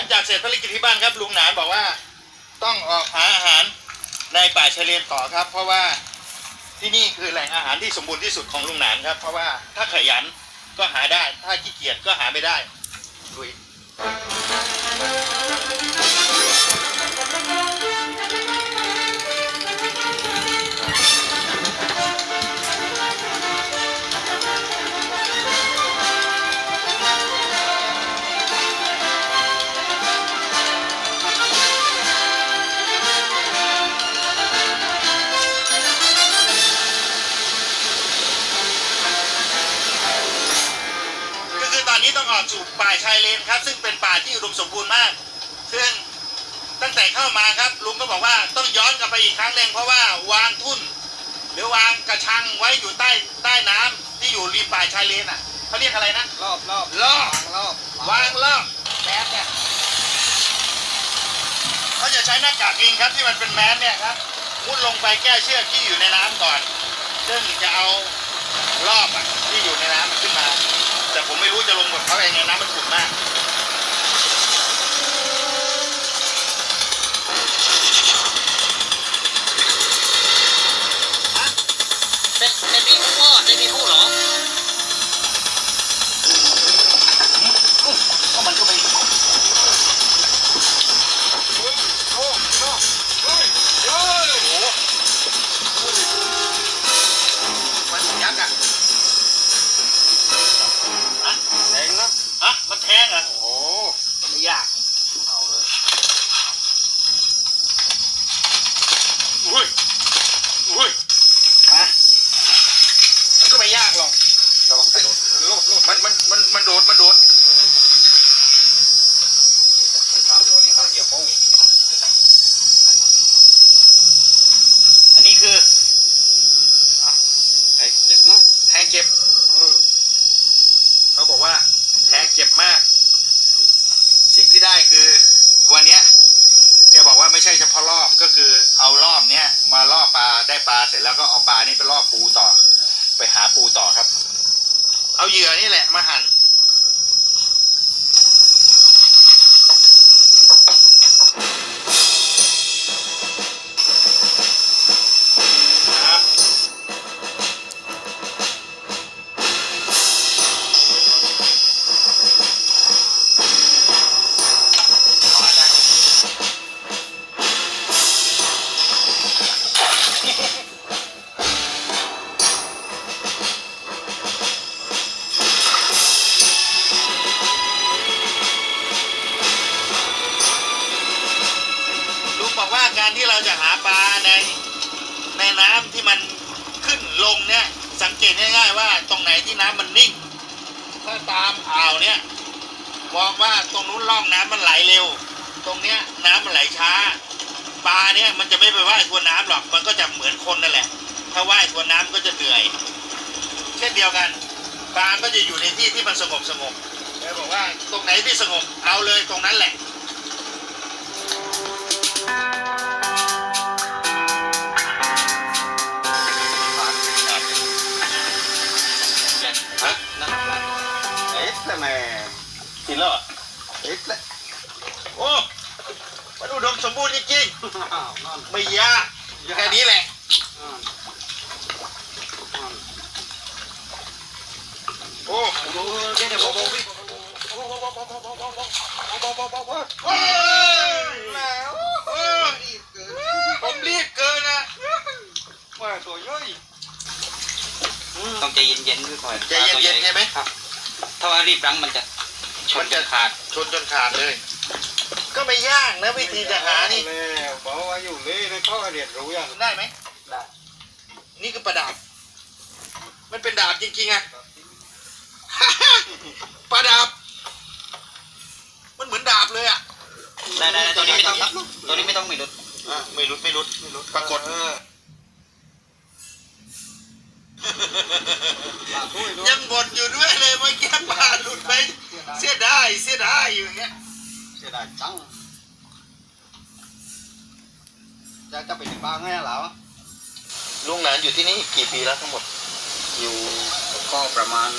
ลังจากเสร็จภารกิจที่บ้านครับลุงหนานบอกว่า ต้องออกหาอาหารในป่าชายเลนต่อครับ เพราะว่าที่นี่คือแหล่งอาหารที่สมบูรณ์ที่สุดของลุงหนานครับ เพราะว่าถ้าขยันก็หาได้ ถ้าขี้เกียจก็หาไม่ได้ดุย อตอนนี้ต้องออกสู่ป่าชายเลนครับ ซึ่งเป็นป่าที่อุดมสมบูรณ์มาก ซึ่งตั้งแต่เข้ามาครับลุงก็บอกว่าต้องย้อนกลับไปอีกครั้งหนึ่งเพราะว่าวางทุ่น หรือวางกระชังไว้อยู่ใต้ใต้น้ำที่อยู่ริมป่าชายเลนอะเขาเรียกอะไรนะรอบรอบรอบรอบวางรอบแมสเนี่ยเขาจะใช้หน้ากากลิงครับที่มันเป็นแมสเนี่ยครับมุดลงไปแก้เชือกที่อยู่ในน้ำก่อน ซึ่งจะเอารอบอะที่อยู่ในน้ำขึ้นมา แต่ผมไม่รู้จะลงกับเขายังไงน้ำมันขุ่นมาก สามตัวนี้เขาเกี่ยวโป้งอันนี้คือไอ้เจ็บนะแทงเจ็บเขาบอกว่าแทงเจ็บมาก สิ่งที่ได้คือวันเนี้ยแกบอกว่าไม่ใช่เฉพาะรอบก็คือเอารอบเนี้ยมาล่อปลาได้ปลาเสร็จแล้วก็เอาปลานี่ไปล่อปูต่อ ไปหาปูต่อครับ เอาเหยื่อนี่แหละมาหั่น การที่เราจะหาปลาในในน้ำที่มันขึ้นลงเนี่ย สังเกตง่ายๆว่าตรงไหนที่น้ำมันนิ่ง ถ้าตามอ่าวเนี่ยมองว่าตรงนู้นร่องน้ำมันไหลเร็ว ตรงเนี้ยน้ำมันไหลช้า ปลาเนี่ยมันจะไม่ไปว่ายทวนน้ำหรอกมันก็จะเหมือนคนนั่นแหละ ถ้าว่ายทวนน้ำก็จะเหนื่อย เช่นเดียวกันปลาก็จะอยู่ในที่ที่มันสงบสงบแล้วบอกว่าตรงไหนที่สงบเอาเลยตรงนั้นแหละ เอ็ดละแม่กินแล้วเหรอเอ็ดละโอ้มันอุดมสมบูรณ์จริงอ้าวนั่นๆไม่ยากแค่นี้แหละ อ่าอ่าโอ้โอ้เดี๋ยวเดี๋ยวผมผมพี่โอ้ยแล้วเออผมรีบเกินนะว่าตัวย่อย ต้องใจเย็นๆด้วยก่อนใจเย็นๆใช่ไหมครับ ถ้าว่ารีบรั้งมันจะชนจะขาดชนจนขาดเลย ก็ไม่ยากนะวิธีจะหานี่แล้วบอกว่าอยู่เลยในข้อเรียนรู้ยังได้ไหมได้นี่คือประดาบมันเป็นดาบจริงๆอะประดาบ มันเหมือนดาบเลยอะได้ได้ได้ตัวนี้ไม่ต้องตัวนี้ไม่ต้องมีรถอะไม่รุดไม่รุดไม่รุดปรากฏเออลาถ้วยด้วยยังบ่นอยู่ด้วย ยดายจังจะจะไปถึงบ้านไงเหรอลุงหนานอยู่ที่นี่กี่ปีแล้วทั้งหมด อยู่ก็ประมาณ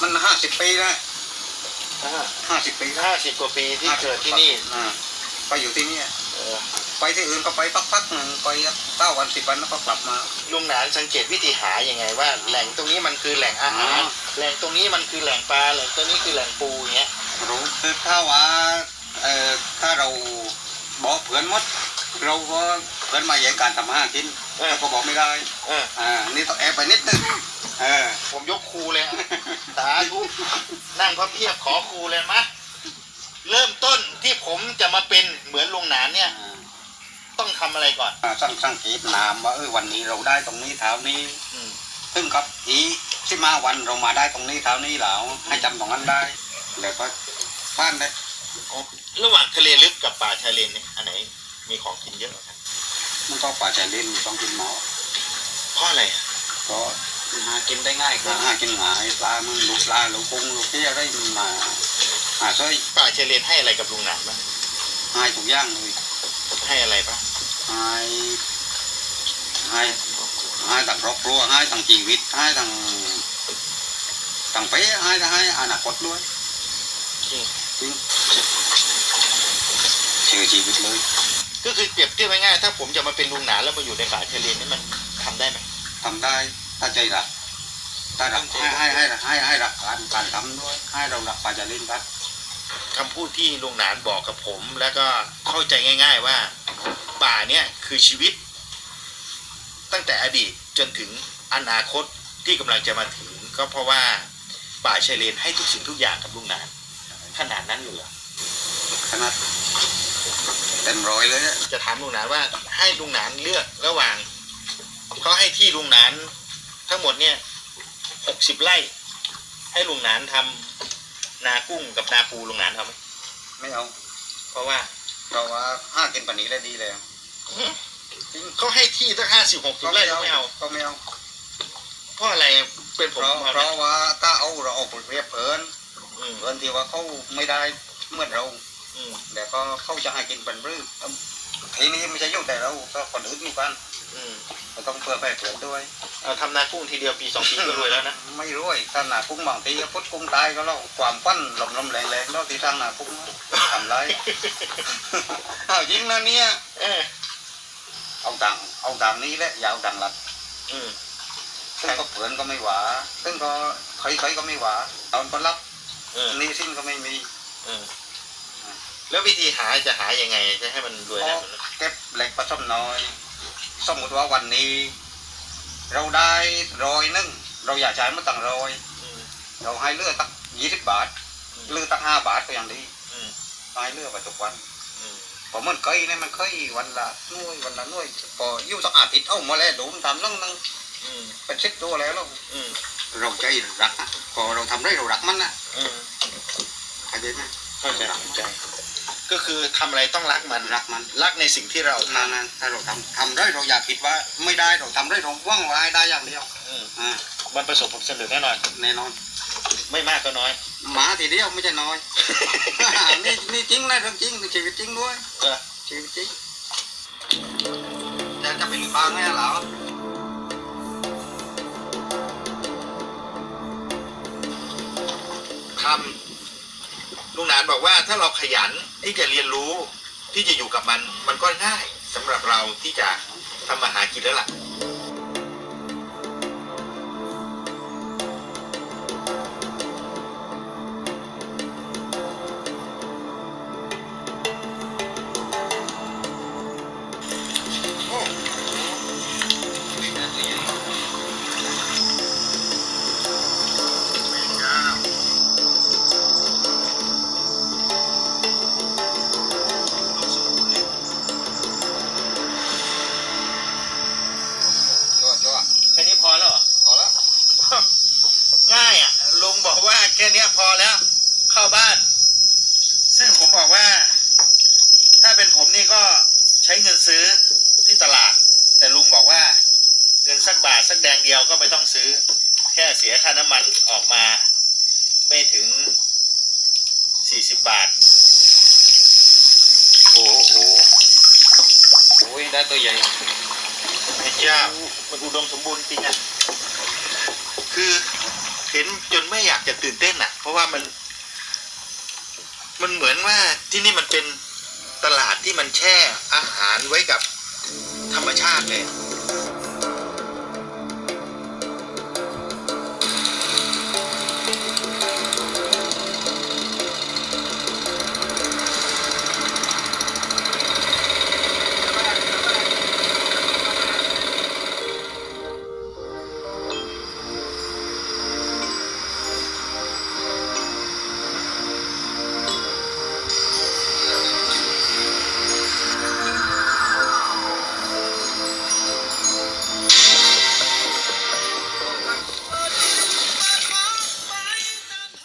มันห้าสิบปีแล้วห้าสิบปีแล้วห้าสิบกว่าปีที่เกิดที่นี่อ่าไปอยู่ที่นี่เออไปที่อื่นก็ไปพักๆหนึ่งไปเก้าวันสิบวันแล้วก็กลับมาลุงหนานสังเกตวิธีหายังไงว่า แหล่งตรงนี้มันคือแหล่งอาหารอ๋อแหล่งตรงนี้มันคือแหล่งปลาแหล่งตรงนี้คือแหล่งปูอย่างเงี้ย รู้คือถ้าว่าเอ่อถ้าเราบอกเพื่อนหมด เราก็เพื่อนมาแย่งการทำอาหารกินเออ เราก็บอกไม่ได้เออ อ่านี่ต้องแอบไปนิดนึงเออผมยกครูเลยอะสาธุนั่งพับเพียบขอครูเลยมะ เริ่มต้นที่ผมจะมาเป็นเหมือนลุงหนานเนี่ย ต้องทำอะไรก่อน อ่าสังสังเกตนามว่าเออวันนี้เราได้ตรงนี้เท้านี้ อืม ซึ่งครับอีที่มาวันเรามาได้ตรงนี้เท้านี้แล้วให้จำตรงนั้นได้ แล้วก็ บ้านได้ระหว่างทะเลลึกกับป่าชายเลนเนี่ยอันไหนมีของกินเยอะกว่ากันมันก็ป่าชายเลนต้องกินหมอเพราะอะไรอะก็หากินได้ง่ายกว่าหากินหงายปลามันลูกปลาลูกกุ้งลูกเที่ยได้มาหาซอยป่าชายเลนให้อะไรกับลุงหนานบ้างหายทุกอย่างเลยให้อะไรบ้างหายหายหายต่างครอบครัวหายต่างชีวิตหายต่างต่างเป๊ะหายหายอนาคตด้วยจ คือชีวิตเลยก็คือเปรียบเทียบง่ายๆถ้าผมจะมาเป็นลุงหนานแล้วมาอยู่ในป่าชายเลนนี่มันทำได้ไหมทำได้ถ้าใจรักถ้ารักให้ให้ให้ให้ให้รักการการทำด้วยให้เรารักป่าจะเล่นกันคำพูดที่ลุงหนานบอกกับผม แล้วก็เข้าใจง่าย ๆว่า ป่าเนี่ยคือชีวิต ตั้งแต่อดีตจนถึงอนาคตที่กำลังจะมาถึง ก็เพราะว่าป่าชายเลนให้ทุกสิ่งทุกอย่างกับลุงหนานขนาดนั้นเลยเหรอขนาด เต็มร้อยเลยอะจะถามลุงหนานว่าให้ลุงหนานเลือกระหว่างเขาให้ที่ลุงหนานทั้งหมดเนี่ยหกสิบไร่ ให้ลุงหนานทำนากุ้งกับนาปูลุงหนานทำไหมไม่เอาเพราะว่าเพราะว่าห้ากินปันนี้แล้วดีเลยจริงเขาให้ที่ตั้งห้าสิบหกสิบไร่ก็ไม่เอาก็ไม่เอาเพราะอะไรเป็นผเพมราะเอาเพนะราะว่าถ้าเอาเราเอาเปรียบเพิ่นอืมเพิ่นที่ว่าเขาไม่ได้เหมื่อนเรา อืมแต่ก็เขาจะให้กินเป็นรื้อทีนี้ไม่ใช่ยุ่งแต่เราก็คนอื่นมีกันอืมเราต้องเพื่อแผ่เผื่อด้วยเอาทำนากุ้งทีเดียวปีสองปีก็รวยแล้วนะไม่รวยถ้าหนากุ้งบางทีพุทธกุ้งตายก็เล่าความปั้นลมลมๆแรงแรงๆแล้วที่ทางหนากุ้งทำไรเอาจริงนะเนี่ยเออเอาดังเอาดังนี้แหละอย่าเอาดังหลักอืมซึ่งก็เผื่อนก็ไม่หวาซึ่งก็ใครๆก็ไม่หวาตอนก็รับเออหนี่สิ้นก็ไม่มีเออ แล้ววิธีหาจะหายังไง จะให้มันรวยพได้อเก็บเหล็กผสมน้อย สมมติว่าวันนี้ เราได้ร้อยหนึงเราอยากใช้มาตั้งร้อยอืมเราให้เลือดตั้งยี่สิบบาทเลือดตั้งห้าบาทก็ยังดีอืมให้เลือดไปทุกวันอืมผมมันเคยเนี่ยมันเคยวันละหน่วยวันละหน่วยพออยู่สักอาทิตย์เอ้ามาแล้วดูมันทำนั่งนั่งอืมเป็นสิบตัวแล้วเราอืมเราใจรักนะพอเราทำได้เรารักมันนะอืมเข้าใจไหมเข้าใจเข้าใจ ก็คือทำอะไรต้องรักมัน รักมันรักในสิ่งที่เราทนานๆถ้าเราทำทำได้เราอยากคิดว่าไม่ได้เราทำได้เราว่างไว้ได้อย่างเดียวำอืมอ่ามันประสบผลสำเร็จแน่นอน แน่นอนไม่มากก็น้อยหมาทีเดียวไม่ใช่น้อย นี่นี่จริงนะเรื่องจริงชีวิตจริงด้วยเออชีวิตจริงจะจะไปหรือบางไงเหรอทำลุงหนานบอกว่าถ้าเราขยัน ที่จะเรียนรู้ที่จะอยู่กับมัน มันก็ง่ายสำหรับเราที่จะทำมาหากินแล้วล่ะ แค่เนี้ยพอแล้ว เข้าบ้าน ซึ่งผมบอกว่า ถ้าเป็นผมนี่ก็ใช้เงินซื้อที่ตลาด แต่ลุงบอกว่า เงินสักบาทสักแดงเดียวก็ไม่ต้องซื้อ แค่เสียค่าน้ำมันออกมา ไม่ถึงสี่สิบบาท โอ้โหโอ้ยได้ตัวใหญ่พระเจ้ามันอุดมสมบูรณ์จริงอะคือ เห็นจนไม่อยากจะตื่นเต้นอะ เพราะว่ามัน มันเหมือนว่าที่นี่มันเป็นตลาดที่มันแช่อาหารไว้กับธรรมชาติเลย